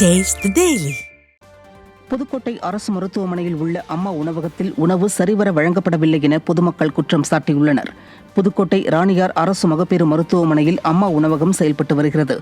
Taste daily Pudukkottai அரசு மருத்துவமனையில் உள்ள அம்மா உணவகத்தில் உணவு சரிவர வழங்கப்படவில்லை என பொதுமக்கள் குற்றம் சாட்டியுள்ளனர். புதுக்கோட்டை ராணியார் அரசு மகப்பேறு மருத்துவமனையில் அம்மா உணவகம் செயல்பட்டு வருகிறது.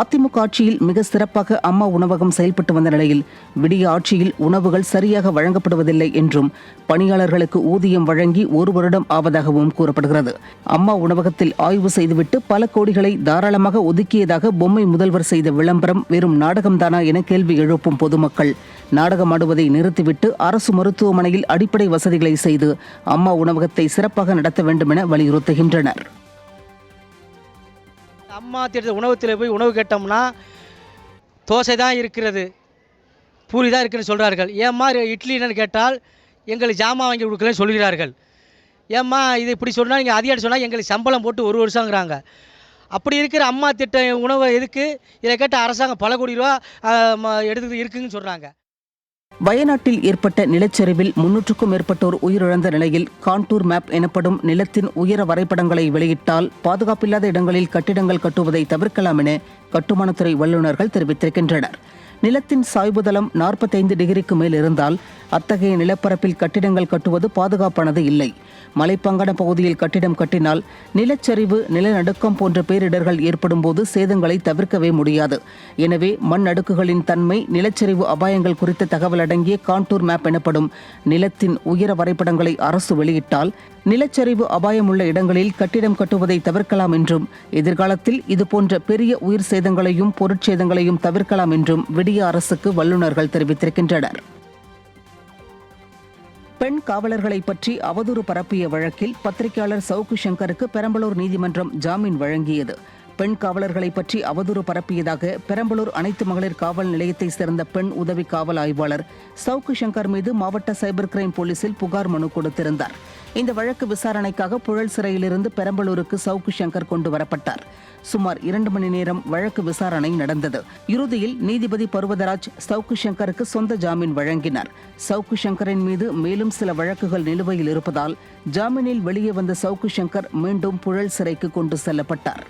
அதிமுக ஆட்சியில் மிக சிறப்பாக அம்மா உணவகம் செயல்பட்டு வந்த நிலையில் விடிய ஆட்சியில் உணவுகள் சரியாக வழங்கப்படுவதில்லை என்றும் பணியாளர்களுக்கு ஊதியம் வழங்கி ஒரு வருடம் ஆவதாகவும் கூறப்படுகிறது. அம்மா உணவகத்தில் ஆய்வு செய்துவிட்டு பல கோடிகளை தாராளமாக ஒதுக்கியதாக பொம்மை முதல்வர் செய்த விளம்பரம் வெறும் நாடகம்தானா என கேள்வி எழுப்பும் பொதுமக்கள். நாடகமாடுவதை நிறுத்திவிட்டு அரசு மருத்துவமனையில் அடிப்படை வசதிகளை செய்து அம்மா உணவகத்தை சிறப்பாக நடத்த வேண்டும் என வலியுறுத்துகின்றனர் அம்மா தேடுற உணவத்தில் போய் உணவு கேட்டோம்னா தோசை தான் இருக்கிறது பூரி தான் இருக்குன்னு சொல்கிறார்கள் ஏம்மா இட்லி என்னன்னு கேட்டால் எங்களுக்கு ஜாமான் வாங்கி கொடுக்கலன்னு சொல்கிறார்கள். ஏம்மா இது இப்படி சொன்னால் நீங்கள் அதிகாரி சொன்னால் எங்களுக்கு சம்பளம் போட்டு ஒரு வருஷங்கிறாங்க. அப்படி இருக்கிற அம்மா திட்ட உணவை எதுக்கு? இதை கேட்டால் அரசாங்கம் பல கோடி ரூபா எடுத்து இருக்குன்னு சொல்கிறாங்க வயநாட்டில் ஏற்பட்ட நிலச்சரிவில் முன்னூற்றுக்கும் மேற்பட்டோர் உயிரிழந்த நிலையில் கான்டூர் மேப் எனப்படும் நிலத்தின் உயர வரைபடங்களை வெளியிட்டால் பாதுகாப்பில்லாத இடங்களில் கட்டிடங்கள் கட்டுவதை தவிர்க்கலாம் என கட்டுமானத்துறை வல்லுநர்கள் தெரிவித்திருக்கின்றனர். நிலத்தின் சாய்வுதளம் நாற்பத்தைந்து டிகிரிக்கு மேல் இருந்தால் அத்தகைய நிலப்பரப்பில் கட்டிடங்கள் கட்டுவது பாதுகாப்பானது இல்லை. மலைப்பங்கன பகுதியில் கட்டிடம் கட்டினால் நிலச்சரிவு நிலநடுக்கம் போன்ற பேரிடர்கள் ஏற்படும் போது சேதங்களை தவிர்க்கவே முடியாது. எனவே மண் அடுக்குகளின் தன்மை நிலச்சரிவு அபாயங்கள் குறித்த தகவல் அடங்கிய கான்டூர் மேப் எனப்படும் நிலத்தின் உயர வரைபடங்களை அரசு வெளியிட்டால் நிலச்சரிவு அபாயமுள்ள இடங்களில் கட்டிடம் கட்டுவதை தவிர்க்கலாம் என்றும் எதிர்காலத்தில் இதுபோன்ற பெரிய உயிர் சேதங்களையும் பொருட்சேதங்களையும் தவிர்க்கலாம் என்றும் விடிய அரசுக்கு வல்லுநர்கள் தெரிவித்திருக்கின்றனர். பெண் காவலர்களை பற்றி அவதூறு பரப்பிய வழக்கில் பத்திரிகையாளர் சவுக்கு சங்கருக்கு பெரம்பலூர் நீதிமன்றம் ஜாமீன் வழங்கியது. பெண் காவலர்களை பற்றி அவதூறு பரப்பியதாக பெரம்பலூர் அனைத்து மகளிர் காவல் நிலையத்தை சேர்ந்த பெண் உதவி காவல் ஆய்வாளர் சவுக்கு சங்கர் மீது மாவட்ட சைபர் கிரைம் போலீசில் புகார் மனு கொடுத்திருந்தார். இந்த வழக்கு விசாரணைக்காக புழல் சிறையிலிருந்து பெரம்பலூருக்கு சவுக்கு சங்கர் கொண்டு வரப்பட்டார். சுமார் இரண்டு மணி நேரம் வழக்கு விசாரணை நடந்தது. இறுதியில் நீதிபதி பருவதராஜ் சவுக்கு சங்கருக்கு சொந்த ஜாமீன் வழங்கினார். சவுக்கு சங்கரின் மீது மேலும் சில வழக்குகள் நிலுவையில் இருப்பதால் ஜாமீனில் வெளியே வந்த சவுக்கு சங்கர் மீண்டும் புழல் சிறைக்கு கொண்டு செல்லப்பட்டார்.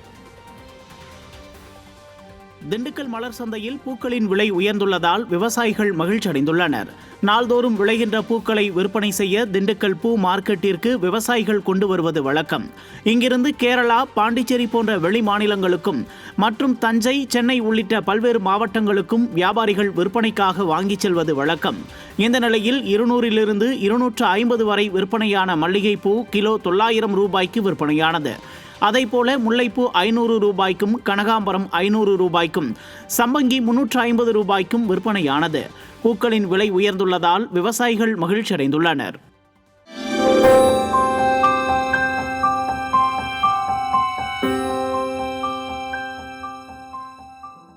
திண்டுக்கல் மலர் சந்தையில் பூக்களின் விலை உயர்ந்துள்ளதால் விவசாயிகள் மகிழ்ச்சி அடைந்துள்ளனர் நாள்தோறும் விளைகின்ற பூக்களை விற்பனை செய்ய திண்டுக்கல் பூ மார்க்கெட்டிற்கு விவசாயிகள் கொண்டு வருவது வழக்கம். இங்கிருந்து கேரளா பாண்டிச்சேரி போன்ற வெளி மாநிலங்களுக்கும் மற்றும் தஞ்சை சென்னை உள்ளிட்ட பல்வேறு மாவட்டங்களுக்கும் வியாபாரிகள் விற்பனைக்காக வாங்கிச் செல்வது வழக்கம். இந்த நிலையில் இருநூறிலிருந்து இருநூற்று ஐம்பது வரை விற்பனையான மல்லிகைப்பூ கிலோ தொள்ளாயிரம் ரூபாய்க்கு விற்பனையானது. போல முல்லைப்பூ ஐநூறு ரூபாய்க்கும் கனகாம்பரம் ஐநூறு ரூபாய்க்கும் சம்பங்கி முன்னூற்று ஐம்பது ரூபாய்க்கும் விற்பனையானது. பூக்களின் விலை உயர்ந்துள்ளதால் விவசாயிகள் மகிழ்ச்சி அடைந்துள்ளனர்